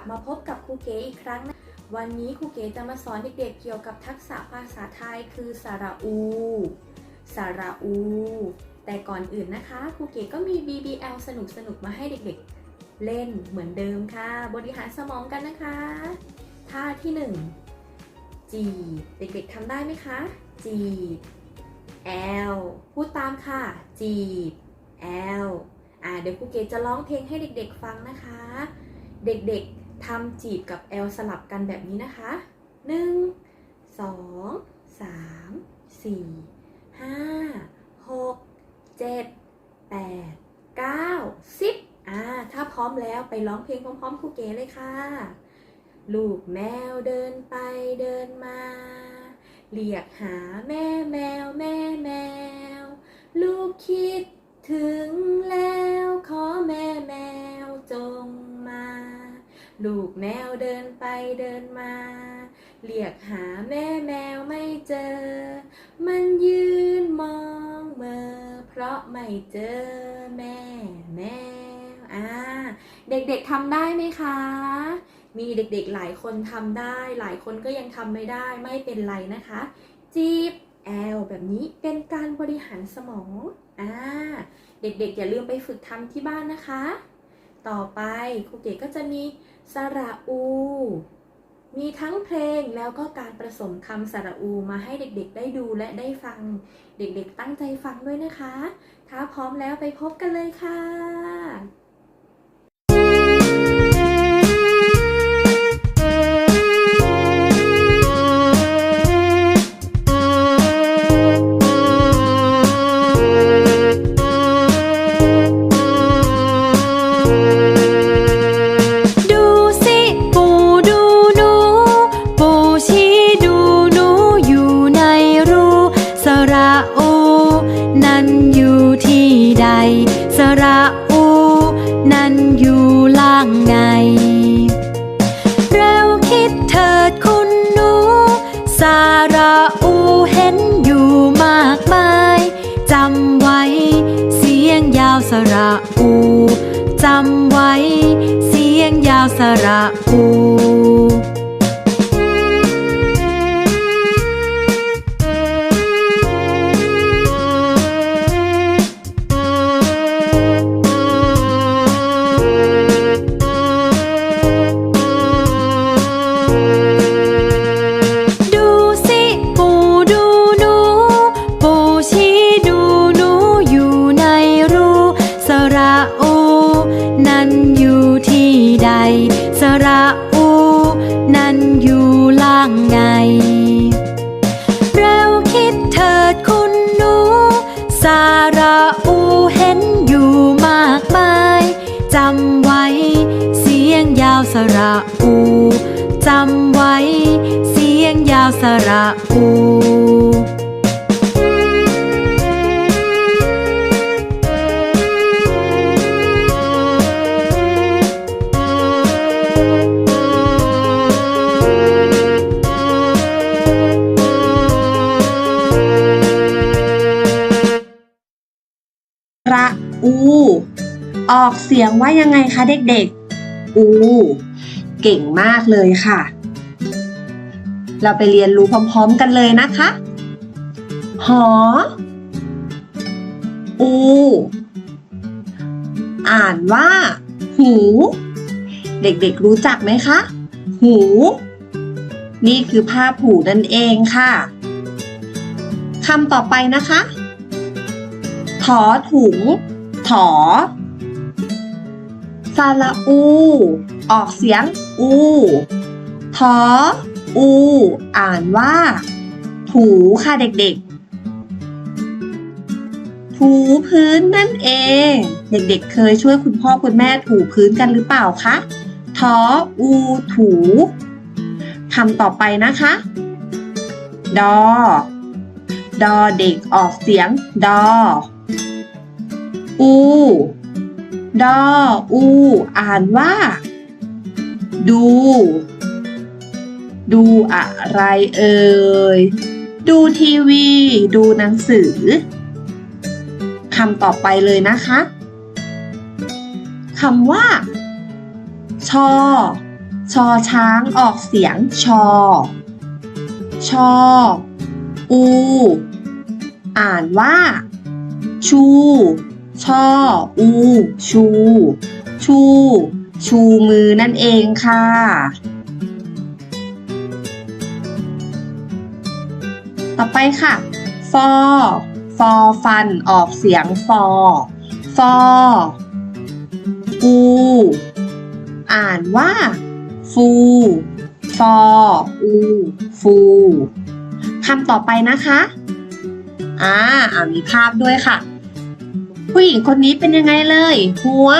บมาพบกับครูเก๋อีกครั้งนะวันนี้ครูเก๋จะมาสอนเด็กๆเกี่ยวกับทักษะภาษาไทยคือสระอู สระอู แต่ก่อนอื่นนะคะครูเก๋ก็มี BBL สนุกๆมาให้เด็กๆ เล่นเหมือนเดิมค่ะ บริหารสมองกันนะคะ ท่าที่หนึ่งจีบเด็กๆทำได้ไหมคะจีบ L พูดตามค่ะจีบ L อ่าเดี๋ยวครูเกดจะร้องเพลงให้เด็กๆฟังนะคะ เด็กๆ ทำจีบกับ L สลับกันแบบนี้นะคะ 1 2 3 4 5 6 7 8 9 10อ่าถ้าพร้อมแล้วไปร้องเพลงพร้อมๆครูเก๋เลยค่ะ ลูกแมวเดินไปเดินมา เรียกหาแม่แมวแม่แมว กแมวเดินไปเดินมา เรียกหาแม่แมวไม่เจอ มันยืนมองเมอเพราะไม่เจอแม่แมวอ่าเด็กๆทำได้ไหมคะ มีเด็กๆหลายคนทำได้ หลายคนก็ยังทำไม่ได้ไม่เป็นไรนะคะ จีบแอลแบบนี้เป็นการบริหารสมองอ่าเด็กๆอย่าลืมไปฝึกทำที่บ้านนะคะ ต่อไปครูเก๋ก็จะมี สระอู มีทั้งเพลงแล้วก็การผสมคำสระอูมาให้เด็กๆ ได้ดูและได้ฟัง เด็กๆ ตั้งใจฟังด้วยนะคะ ถ้าพร้อมแล้วไปพบกันเลยค่ะ ระอูเห็นอยู่มากมายจำไว้เสียงยาวสระอูจำไว้เสียงยาวสระอู ออกเสียงว่ายังไงคะเด็กๆ อูเก่งมากเลยค่ะ เราไปเรียนรู้พร้อมๆกันเลยนะคะ หอ อู อ่านว่า หู เด็กๆรู้จักไหมคะ หู นี่คือผ้าผูนั่นเองค่ะคำต่อไปนะคะ ถอถุง ถอ สระอู ออกเสียงอูถออู อ่านว่า ถูค่ะเด็กๆ ถูพื้นนั่นเอง เด็กๆ เคยช่วยคุณพ่อคุณแม่ถูพื้นกันหรือเปล่าคะทออูถูคำต่อไปนะคะ ดอ ดอเด็กออกเสียง ดอ อู ดออู อ่านว่า ดู ดูอะไรเอ่ย ดูทีวี ดูหนังสือคำต่อไปเลยนะคะคำว่า ชอ ชอช้างออกเสียงชอ ชอ อู อ่านว่า ชู ช่อ อู ชู ชู ชูมือนั่นเองค่ะ ต่อไปค่ะ ฟอ ฟอฟันออกเสียงฟอ ฟออูอ่านว่า ฟู ฟอ อู ฟูคำต่อไปนะคะ อ่าอ่ามีภาพด้วยค่ะ ผู้หญิงคนนี้เป็นยังไงเลย หัว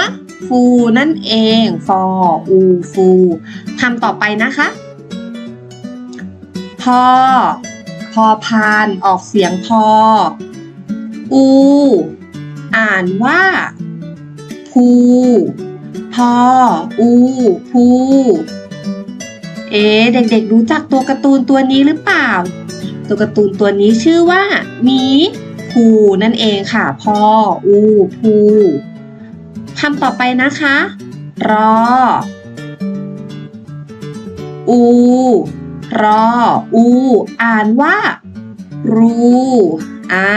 ฟูนั่นเองฟออูฟูคำต่อไปนะคะ พอ พอพานออกเสียงพอ อู อ่านว่าภูพอ อู ภูเอ๊เด็กๆ รู้จักตัวการ์ตูนตัวนี้หรือเปล่า ตัวการ์ตูนตัวนี้ชื่อว่าหมี ภูนั่นเองค่ะพออูภูคำต่อไปนะคะ รอ อู รอ อู อ่านว่า รูอ่า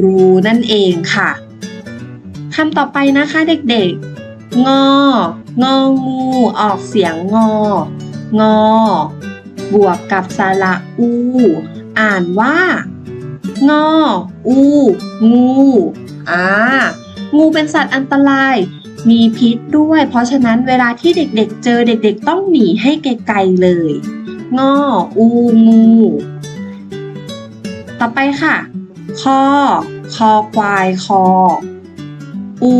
รูนั่นเองค่ะคำต่อไปนะคะเด็กๆ งอ งองู ออกเสียงงอ งอ บวกกับสระอู อ่านว่า งอ อู งูอ่างูเป็นสัตว์อันตราย มีพิษด้วย เพราะฉะนั้นเวลาที่เด็กๆ เจอเด็กๆ ต้องหนีให้ไกลๆเลย งอ อู งู ต่อไปค่ะคอคอควายคอ อู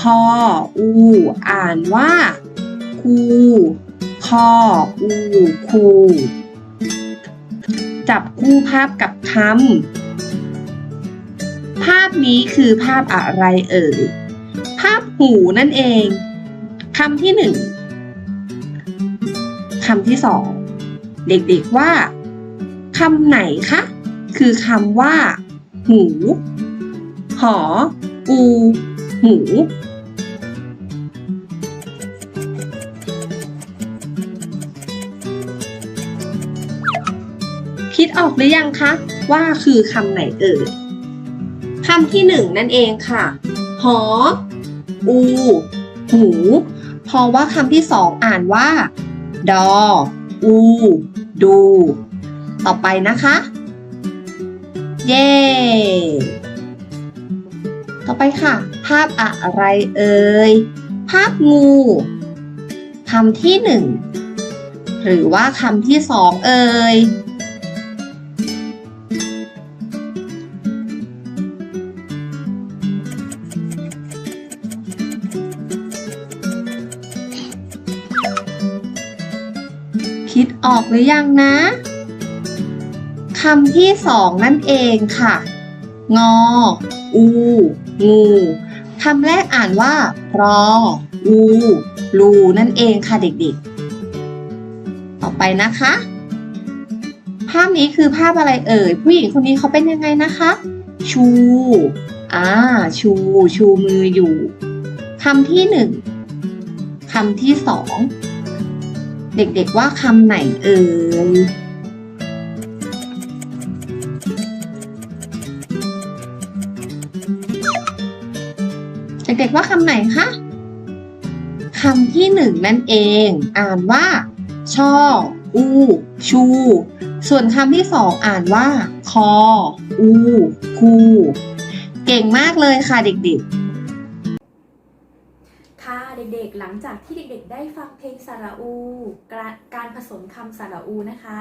คอ อู อ่านว่า คู คอ อู คู จับคู่ภาพกับคำภาพนี้คือภาพอะไรเอ่ย ภาพหูนั่นเองคำที่หนึ่งคำที่สองเด็กๆว่าคำไหนคะ คือคำว่า หู หอ อู หู ออกหรือยังคะ ว่าคือคำไหนเอ่ยคำที่หนึ่งนั่นเองค่ะ หอ อู หูเพราะว่าคำที่สองอ่านว่า ดอ อู ดู ต่อไปนะคะ เย่ต่อไปค่ะ ภาพอะไรเอ่ย ภาพงูคำที่หนึ่งหรือว่าคำที่สองเอ่ย ออกหรือยังนะคำที่สองนั่นเองค่ะ งอ อู งูคำแรกอ่านว่า รอ อู ลู นั่นเองค่ะเด็กๆ ต่อไปนะคะ ภาพนี้คือภาพอะไรเอ่ย ผู้หญิงคนนี้เขาเป็นยังไงนะคะ ชู อ่า ชู ชูมืออยู่คำที่หนึ่งคำที่สอง เด็กๆว่าคำไหนเอ่ยเด็กๆว่าคำไหนคะคำที่หนึ่งนั่นเอง อ่านว่า ช่อ อู ชู ส่วนคำที่สองอ่านว่า คอ อู คู เก่งมากเลยค่ะเด็กค่ะ เด็กๆ หลังจากที่เด็กๆ ได้ฟังเพลงสระอู การผสมคำสระอูนะคะ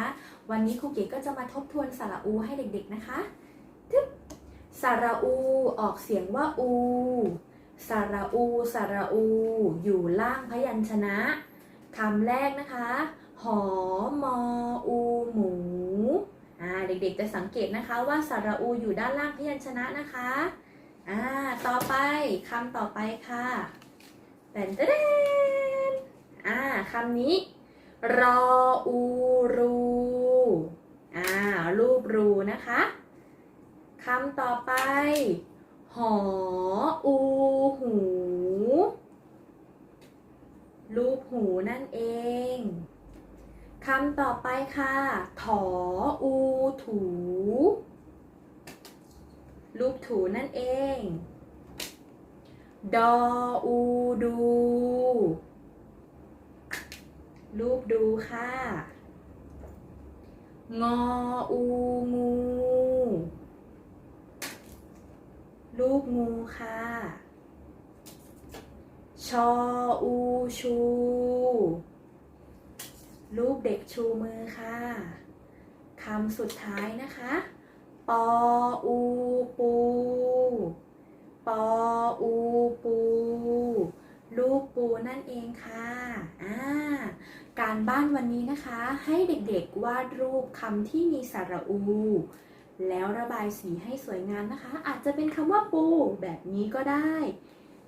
วันนี้ครูเก๋ก็จะมาทบทวนสระอูให้เด็กๆ นะคะทึบสระอูออกเสียงว่าอูสระอูสระอู อยู่ล่างพยัญชนะคำแรกนะคะ หอมออูหมูอ่าเด็กๆ จะสังเกตนะคะว่าสระอูอยู่ด้านล่างพยัญชนะนะคะอ่าต่อไปคำต่อไปค่ะ แตนเตนอ่าคำนี้ รออูรูอ่ารูปรูนะคะคำต่อไป หออูหูรรูปหูนั่นเองคำต่อไปค่ะ ถออูถู รูปถูนั่นเอง ดออูดู รูปดูค่ะ งออูงู รูปงูค่ะ ชออูชู รูปเด็กชูมือค่ะ คำสุดท้ายนะคะ ปออูปู ปออูปูรูปปูนั่นเองค่ะอ่าการบ้านวันนี้นะคะ ให้เด็กๆวาดรูปคำที่มีสระอู แล้วระบายสีให้สวยงามนะคะ อาจจะเป็นคำว่าปูแบบนี้ก็ได้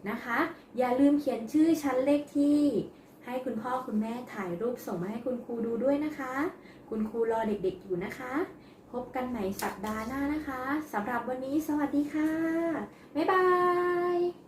นะคะ อย่าลืมเขียนชื่อชั้นเลขที่ ให้คุณพ่อคุณแม่ถ่ายรูปส่งมาให้คุณครูดูด้วยนะคะ คุณครูรอเด็กๆอยู่นะคะ พบกันใหม่สัปดาห์หน้านะคะสำหรับวันนี้สวัสดีค่ะ บ๊ายบาย